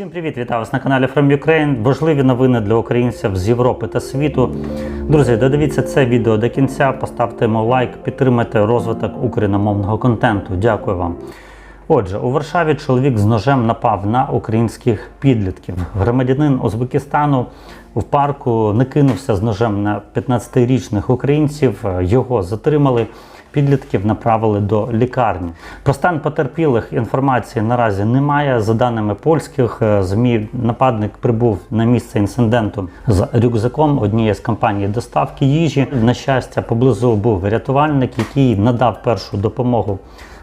Всім привіт! Вітаю вас на каналі From Ukraine. Важливі новини для українців з Європи та світу. Друзі, додивіться це відео до кінця, поставте йому лайк, підтримайте розвиток україномовного контенту. Дякую вам. Отже, у Варшаві чоловік з ножем напав на українських підлітків. Громадянин Узбекистану в парку не кинувся з ножем на 15-річних українців. Його затримали. Підлітків направили до лікарні. Про стан потерпілих інформації наразі немає. За даними польських е, змі, нападник прибув на місце інциденту з рюкзаком однієї з компаній доставки їжі. На щастя, поблизу був рятувальник, який надав першу допомогу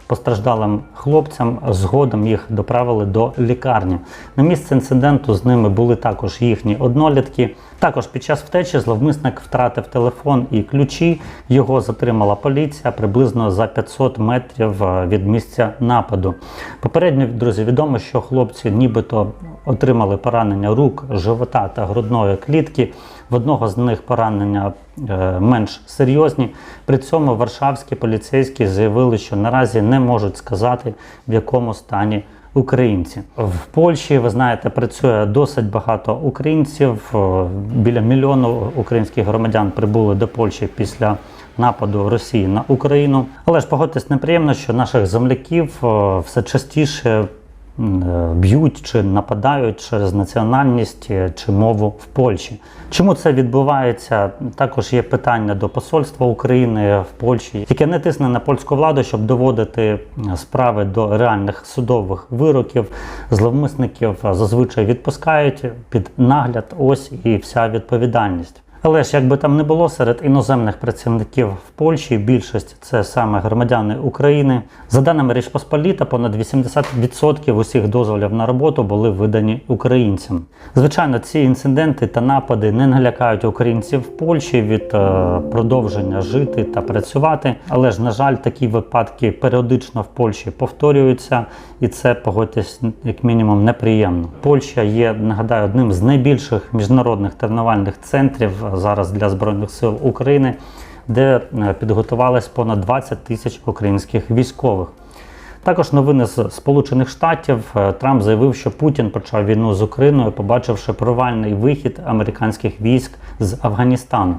постраждалим хлопцям. Згодом їх доправили до лікарні. На місце інциденту з ними були також їхні однолітки. Також під час втечі зловмисник втратив телефон і ключі. Його затримала поліція приблизно за 500 метрів е, від місця нападу. Попередньо, друзі, відомо, що хлопці нібито отримали поранення рук, живота та грудної клітки. В одного з них поранення менш серйозні. При цьому варшавські поліцейські заявили, що наразі не можуть сказати, в якому стані українці. В Польщі, ви знаєте, працює досить багато українців. Е, Біля мільйону українських громадян прибули до Польщі після нападу Росії на Україну. Але ж погодьтесь, неприємно, що наших земляків е, все частіше е, б'ють чи нападають через національність е, чи мову в Польщі. Чому це відбувається? Також є питання до посольства України в Польщі, яке не тисне на польську владу, щоб доводити справи до реальних судових вироків. Зловмисників е, зазвичай відпускають під нагляд. Ось і вся відповідальність. Але ж як би там не було, серед іноземних працівників в Польщі більшість це саме громадяни України. За даними Річ Посполіта, понад 80% усіх дозволів на роботу були видані українцям. Звичайно, ці інциденти та напади не налякають українців в Польщі від е, продовження жити та працювати. Але ж, на жаль, такі випадки періодично в Польщі повторюються, і це погодьтесь, як мінімум, неприємно. Польща є, нагадаю, одним з найбільших міжнародних тренувальних центрів зараз для збройних сил України, де е, підготувалось понад 20 тисяч українських військових. Також новини з Сполучених Штатів Е, Трамп заявив, що Путін почав війну з Україною, побачивши провальний вихід американських військ з Афганістану.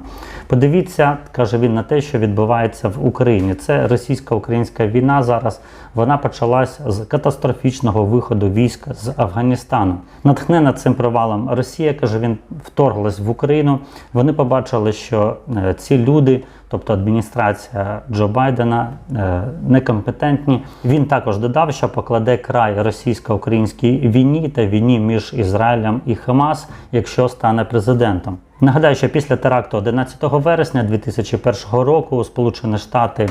Подивіться, каже він, на те, що відбувається в Україні. Це російсько-українська війна зараз. Вона почалась з катастрофічного виходу військ з Афганістану. Натхнена цим провалом Росія каже, він вторглась в Україну. Вони побачили, що е, ці люди. Тобто адміністрація Джо Байдена е, некомпетентні. Він також додав, що покладе край російсько-українській війні та війні між Ізраїлем і Хамас, якщо стане президентом. Нагадаю, що після теракту 11 вересня 2001 року Сполучені Штати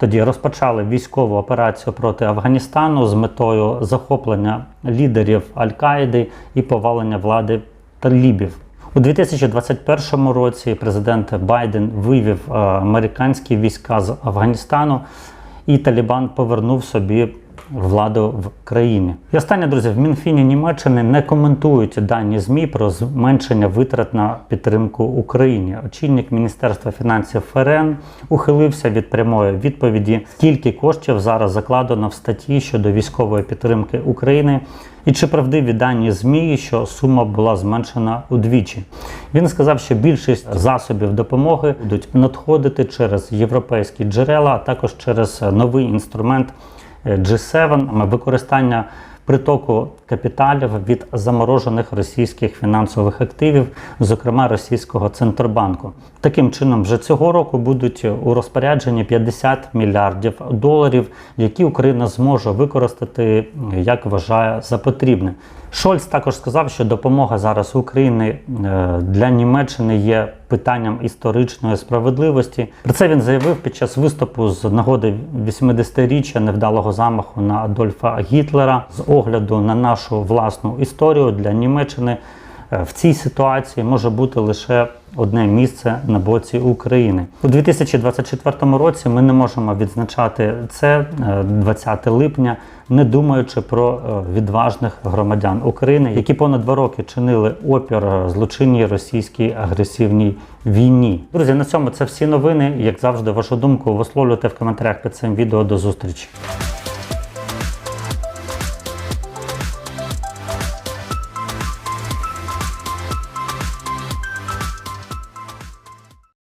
тоді розпочали військову операцію проти Афганістану з метою захоплення лідерів Аль-Каїди і повалення влади талібів. У 2021 році президент Байден вивів е, американські війська з Афганістану, і Талібан повернув собі владу в країні. І останнє, друзі, в Мінфіні Німеччини не коментують дані ЗМІ про зменшення витрат на підтримку Україні. Очільник Міністерства фінансів ФРН ухилився від прямої відповіді, скільки коштів зараз закладено в статті щодо військової підтримки України. І чи правдиві дані ЗМІ, що сума була зменшена удвічі? Він сказав, що більшість засобів допомоги будуть надходити через європейські джерела, а також через новий інструмент G7 використання притоку капіталів від заморожених російських фінансових активів, зокрема російського центробанку. Таким чином, вже цього року будуть у розпорядженні 50 мільярдів доларів, які Україна зможе використати як вважає за потрібне. Шольц також сказав, що допомога зараз України е, для Німеччини є питанням історичної справедливості. Про це він заявив під час виступу з нагоди 80-річчя невдалого замаху на Адольфа Гітлера з огляду на нашу власну історію для Німеччини. е, В цій ситуації може бути лише одне місце на боці України у 2024 році. Ми не можемо відзначати це е, 20 липня, не думаючи про е, відважних громадян України, які понад два роки чинили опір е, злочинній російській агресивній війні. Друзі, на цьому це всі новини. Як завжди, вашу думку висловлюйте в коментарях під цим відео. До зустрічі.